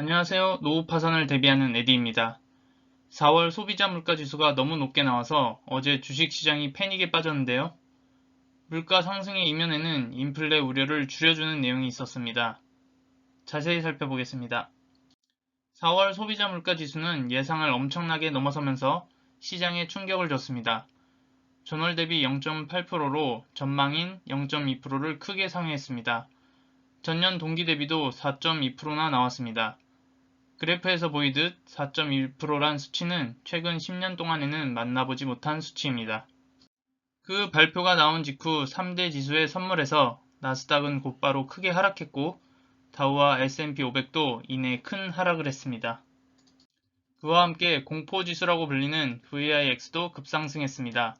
안녕하세요. 노후 파산을 대비하는 에디입니다. 4월 소비자 물가 지수가 너무 높게 나와서 어제 주식 시장이 패닉에 빠졌는데요. 물가 상승의 이면에는 인플레 우려를 줄여주는 내용이 있었습니다. 자세히 살펴보겠습니다. 4월 소비자 물가 지수는 예상을 엄청나게 넘어서면서 시장에 충격을 줬습니다. 전월 대비 0.8%로 전망인 0.2%를 크게 상회했습니다. 전년 동기 대비도 4.2%나 나왔습니다. 그래프에서 보이듯 4.1%란 수치는 최근 10년 동안에는 만나보지 못한 수치입니다. 그 발표가 나온 직후 3대 지수의 선물에서 나스닥은 곧바로 크게 하락했고 다우와 S&P 500도 이내 큰 하락을 했습니다. 그와 함께 공포지수라고 불리는 VIX도 급상승했습니다.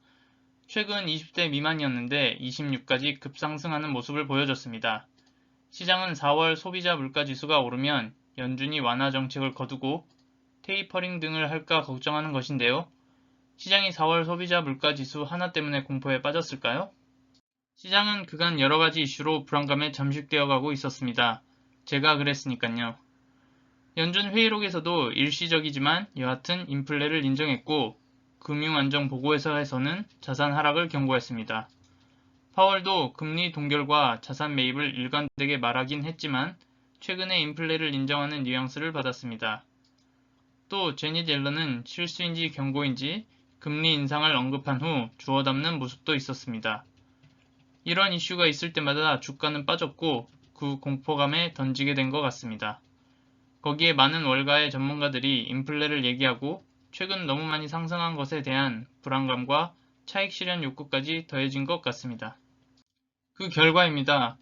최근 20대 미만이었는데 26까지 급상승하는 모습을 보여줬습니다. 시장은 4월 소비자 물가지수가 오르면 연준이 완화 정책을 거두고 테이퍼링 등을 할까 걱정하는 것인데요. 시장이 4월 소비자 물가 지수 하나 때문에 공포에 빠졌을까요? 시장은 그간 여러 가지 이슈로 불안감에 잠식되어 가고 있었습니다. 제가 그랬으니깐요. 연준 회의록에서도 일시적이지만 여하튼 인플레를 인정했고 금융안정보고회사에서는 자산 하락을 경고했습니다. 파월도 금리 동결과 자산 매입을 일관되게 말하긴 했지만 최근에 인플레를 인정하는 뉘앙스를 받았습니다. 또 제닛 옐런은 실수인지 경고인지 금리 인상을 언급한 후 주워 담는 모습도 있었습니다. 이런 이슈가 있을 때마다 주가는 빠졌고 그 공포감에 던지게 된 것 같습니다. 거기에 많은 월가의 전문가들이 인플레를 얘기하고 최근 너무 많이 상승한 것에 대한 불안감과 차익 실현 욕구까지 더해진 것 같습니다. 그 결과입니다.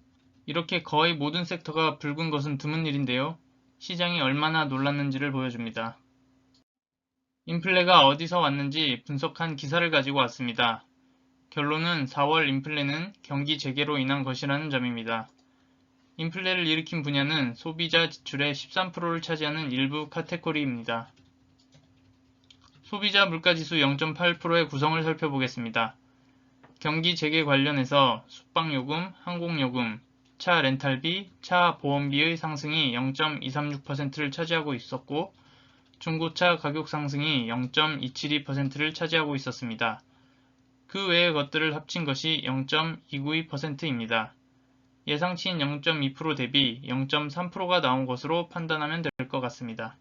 이렇게 거의 모든 섹터가 붉은 것은 드문 일인데요. 시장이 얼마나 놀랐는지를 보여줍니다. 인플레가 어디서 왔는지 분석한 기사를 가지고 왔습니다. 결론은 4월 인플레는 경기 재개로 인한 것이라는 점입니다. 인플레를 일으킨 분야는 소비자 지출의 13%를 차지하는 일부 카테고리입니다. 소비자 물가지수 0.8%의 구성을 살펴보겠습니다. 경기 재개 관련해서 숙박요금, 항공요금, 차 렌탈비, 차 보험비의 상승이 0.236%를 차지하고 있었고 중고차 가격 상승이 0.272%를 차지하고 있었습니다. 그 외의 것들을 합친 것이 0.292%입니다. 예상치인 0.2% 대비 0.3%가 나온 것으로 판단하면 될 것 같습니다.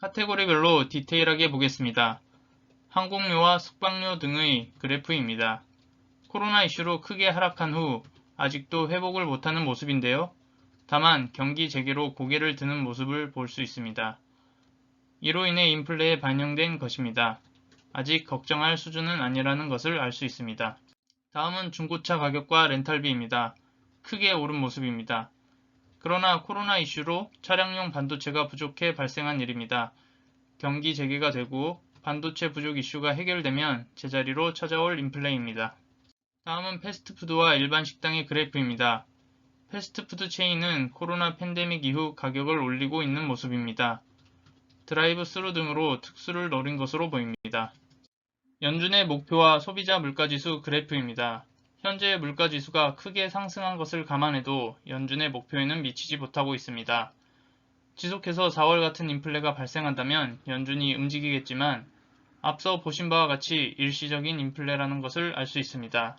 카테고리별로 디테일하게 보겠습니다. 항공료와 숙박료 등의 그래프입니다. 코로나 이슈로 크게 하락한 후 아직도 회복을 못하는 모습인데요. 다만 경기 재개로 고개를 드는 모습을 볼 수 있습니다. 이로 인해 인플레에 반영된 것입니다. 아직 걱정할 수준은 아니라는 것을 알 수 있습니다. 다음은 중고차 가격과 렌탈비입니다. 크게 오른 모습입니다. 그러나 코로나 이슈로 차량용 반도체가 부족해 발생한 일입니다. 경기 재개가 되고 반도체 부족 이슈가 해결되면 제자리로 찾아올 인플레입니다. 다음은 패스트푸드와 일반 식당의 그래프입니다. 패스트푸드 체인은 코로나 팬데믹 이후 가격을 올리고 있는 모습입니다. 드라이브 스루 등으로 특수를 노린 것으로 보입니다. 연준의 목표와 소비자 물가지수 그래프입니다. 현재 물가지수가 크게 상승한 것을 감안해도 연준의 목표에는 미치지 못하고 있습니다. 지속해서 4월 같은 인플레가 발생한다면 연준이 움직이겠지만 앞서 보신 바와 같이 일시적인 인플레라는 것을 알 수 있습니다.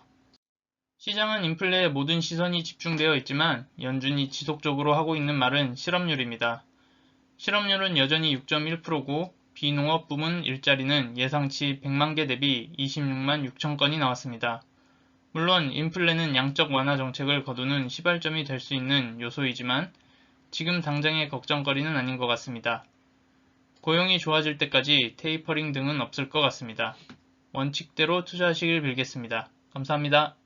시장은 인플레에 모든 시선이 집중되어 있지만 연준이 지속적으로 하고 있는 말은 실업률입니다. 실업률은 여전히 6.1%고 비농업 부문 일자리는 예상치 100만 개 대비 26만 6천 건이 나왔습니다. 물론 인플레는 양적 완화 정책을 거두는 시발점이 될 수 있는 요소이지만 지금 당장의 걱정거리는 아닌 것 같습니다. 고용이 좋아질 때까지 테이퍼링 등은 없을 것 같습니다. 원칙대로 투자하시길 빌겠습니다. 감사합니다.